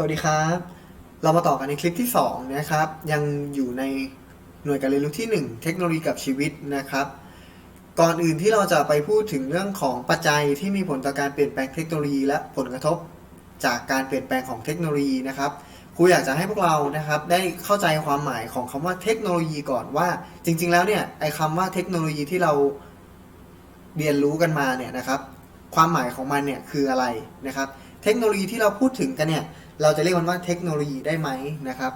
สวัสดีครับ เรามาต่อกันในคลิปที่ 2 นะครับ ยังอยู่ในหน่วยการเรียนรู้ที่ 1 เทคโนโลยีกับชีวิตนะครับ ก่อนอื่นที่เราจะไปพูดถึงเรื่องของปัจจัยที่มีผลต่อการเปลี่ยนแปลงเทคโนโลยี และผลกระทบจากการเปลี่ยนแปลงของเทคโนโลยีนะครับครูอยากจะให้พวกเรานะครับได้เข้าใจความหมายของคำว่าเทคโนโลยีก่อนว่า จริง ๆ แล้วเนี่ยไอ้คำว่าเทคโนโลยีที่เราเรียนรู้กันมาเนี่ยนะครับ ความหมายของมันเนี่ยคืออะไรนะครับ เทคโนโลยีที่เราพูดถึงกันเนี่ย เราจะเรียกมันว่าเทคโนโลยีได้ไหมนะครับ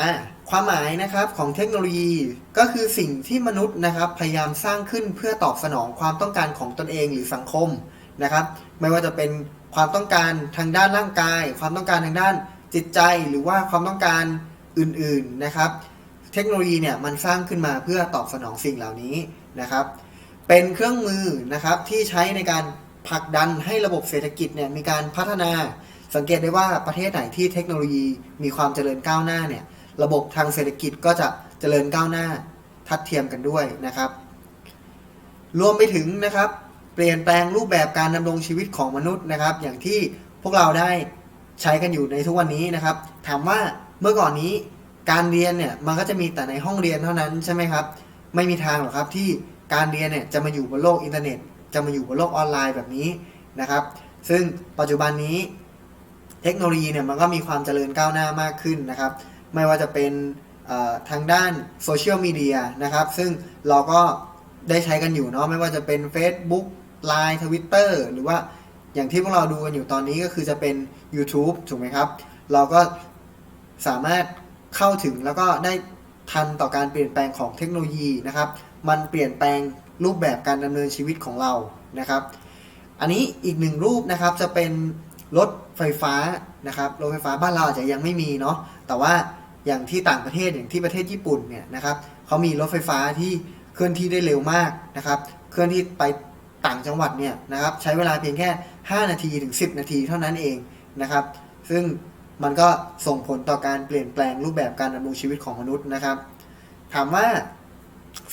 อ่าความหมายนะครับของเทคโนโลยีก็คือสิ่งที่มนุษย์นะครับพยายามสร้างขึ้นเพื่อตอบสนองความต้องการของตนเองหรือสังคมนะครับไม่ว่าจะเป็นความต้องการทางด้านร่างกาย ความต้องการทางด้านจิตใจหรือว่าความต้องการอื่นๆนะครับ เทคโนโลยีเนี่ยมันสร้างขึ้นมาเพื่อตอบสนองสิ่งเหล่านี้นะครับ เป็นเครื่องมือนะครับที่ใช้ในการผลักดันให้ระบบเศรษฐกิจเนี่ยมีการพัฒนา สังเกตได้ว่าประเทศไหนที่เทคโนโลยีมีความเจริญก้าวหน้าเนี่ยระบบทางเศรษฐกิจก็จะเจริญก้าวหน้าทัดเทียมกันด้วยนะครับ รวมไปถึงนะครับ เปลี่ยนแปลงรูปแบบการดำรงชีวิตของมนุษย์นะครับ อย่างที่พวกเราได้ใช้กันอยู่ในทุกวันนี้นะครับ ถามว่าเมื่อก่อนนี้การเรียนเนี่ยมันก็จะมีแต่ในห้องเรียนเท่านั้นใช่ไหมครับ ไม่มีทางหรอกครับที่การเรียนเนี่ยจะมาอยู่บนโลกอินเทอร์เน็ต จะมาอยู่บนโลกออนไลน์แบบนี้นะครับ ซึ่งปัจจุบันนี้ เทคโนโลยีเนี่ยมันก็มีความเจริญก้าวหน้ามากขึ้นนะครับ ไม่ว่าจะเป็นทางด้านโซเชียลมีเดียนะครับ ซึ่งเราก็ได้ใช้กันอยู่เนาะไม่ว่าจะเป็น Facebook Line Twitter หรือว่าอย่างที่พวกเราดูกันอยู่ตอนนี้ก็คือจะเป็น YouTube ถูกไหมครับ เราก็สามารถเข้าถึงแล้วก็ได้ทันต่อการเปลี่ยนแปลงของเทคโนโลยีนะครับ มันเปลี่ยนแปลงรูปแบบการดำเนินชีวิตของเรานะครับ อันนี้อีกหนึ่งรูปนะครับจะเป็น รถไฟฟ้านะครับรถไฟฟ้าบ้านเราอาจจะยังไม่มีเนาะแต่ว่าอย่างที่ต่างประเทศอย่างที่ประเทศญี่ปุ่นเนี่ยนะครับเขามีรถไฟฟ้าที่เคลื่อนที่ได้เร็วมากนะครับ เคลื่อนที่ไปต่างจังหวัดเนี่ยนะครับใช้เวลาเพียงแค่ 5 นาทีถึง 10 นาทีเท่านั้นเองนะครับ ซึ่งมันก็ส่งผลต่อการเปลี่ยนแปลงรูปแบบการดำรงชีวิตของมนุษย์นะครับ ถามว่า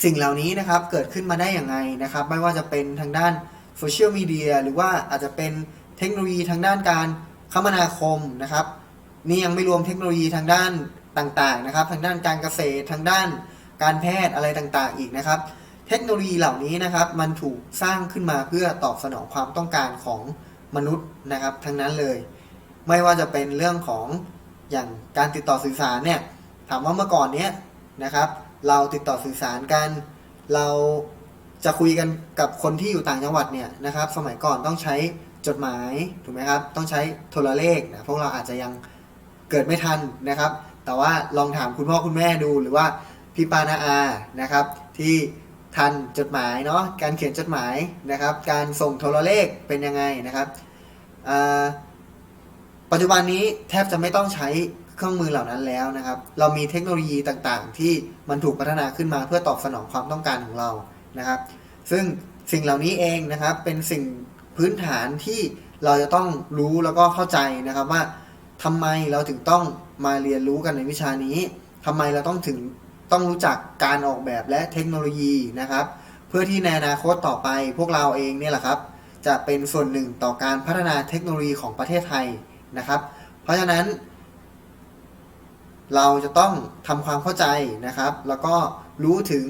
สิ่งเหล่านี้นะครับเกิดขึ้นมาได้อย่างไงนะครับ ไม่ว่าจะเป็นทางด้านโซเชียลมีเดียหรือว่าอาจจะเป็น เทคโนโลยีทางด้านการคมนาคมนะครับ นี่ยังไม่รวมเทคโนโลยีทางด้านต่างๆนะครับ ทางด้านการเกษตรทางด้านการแพทย์อะไรต่างๆ อีกนะครับ เทคโนโลยีเหล่านี้นะครับ มันถูกสร้างขึ้นมาเพื่อตอบสนองความต้องการของมนุษย์นะครับ ทั้งนั้นเลย ไม่ว่าจะเป็นเรื่องของอย่างการติดต่อสื่อสารเนี่ยถามว่าเมื่อก่อนเนี้ยนะครับ เราติดต่อสื่อสารกัน เราจะคุยกันกับคนที่อยู่ต่างจังหวัดเนี่ยนะครับ สมัยก่อนต้องใช้ จดหมายถูกไหมครับ ต้องใช้โทรเลขนะพวกเราอาจจะยังเกิดไม่ทันนะครับ แต่ว่าลองถามคุณพ่อคุณแม่ดูหรือว่าพี่ปานาอานะครับ ที่ทันจดหมายเนาะการเขียนจดหมายนะครับ การส่งโทรเลขเป็นยังไงนะครับปัจจุบันนี้แทบจะไม่ต้องใช้เครื่องมือเหล่านั้นแล้วนะครับ เรามีเทคโนโลยีต่างๆ ที่มันถูกพัฒนาขึ้นมาเพื่อตอบสนองความต้องการของเรานะครับ ซึ่งสิ่งเหล่านี้เองนะครับเป็นสิ่ง พื้นฐานที่เราจะต้องรู้แล้วก็เข้าใจนะครับว่าทำไมเราถึงต้องมาเรียนรู้กันในวิชานี้ทำไมเราต้องถึงต้องรู้จักการออกแบบและเทคโนโลยีนะครับ เพื่อที่ในอนาคตต่อไปพวกเราเองเนี่ยแหละครับ จะเป็นส่วนหนึ่งต่อการพัฒนาเทคโนโลยีของประเทศไทยนะครับ เพราะฉะนั้น เราจะต้องทำความเข้าใจนะครับ แล้วก็รู้ถึง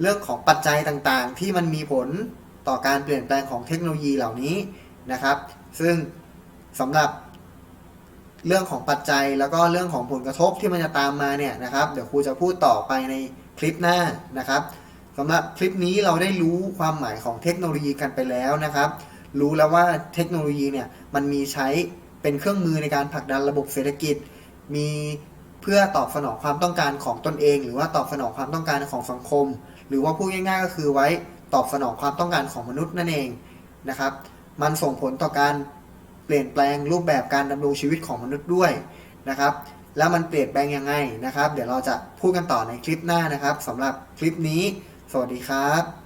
เรื่องของปัจจัยต่างๆ ที่มันมีผล ต่อการเปลี่ยนแปลงของเทคโนโลยีเหล่านี้นะครับ ซึ่งสำหรับเรื่องของปัจจัยแล้วก็เรื่องของผลกระทบที่มันจะตามมาเนี่ยนะครับเดี๋ยวครูจะพูดต่อไปในคลิปหน้านะครับสำหรับคลิปนี้เราได้รู้ความหมายของเทคโนโลยีกันไปแล้วนะครับ รู้แล้วว่าเทคโนโลยีเนี่ยมันมีใช้เป็นเครื่องมือในการผลักดันระบบเศรษฐกิจ มีเพื่อตอบสนองความต้องการของตนเอง หรือว่าตอบสนองความต้องการของสังคม หรือว่าพูดง่ายๆก็คือไว้ ตอบสนองความต้องการของมนุษย์นั่นเองนะครับ มันส่งผลต่อการเปลี่ยนแปลงรูปแบบการดำรงชีวิตของมนุษย์ด้วยนะครับ แล้วมันเปลี่ยนแปลงยังไงนะครับ เดี๋ยวเราจะพูดกันต่อในคลิปหน้านะครับสำหรับคลิปนี้ สวัสดีครับ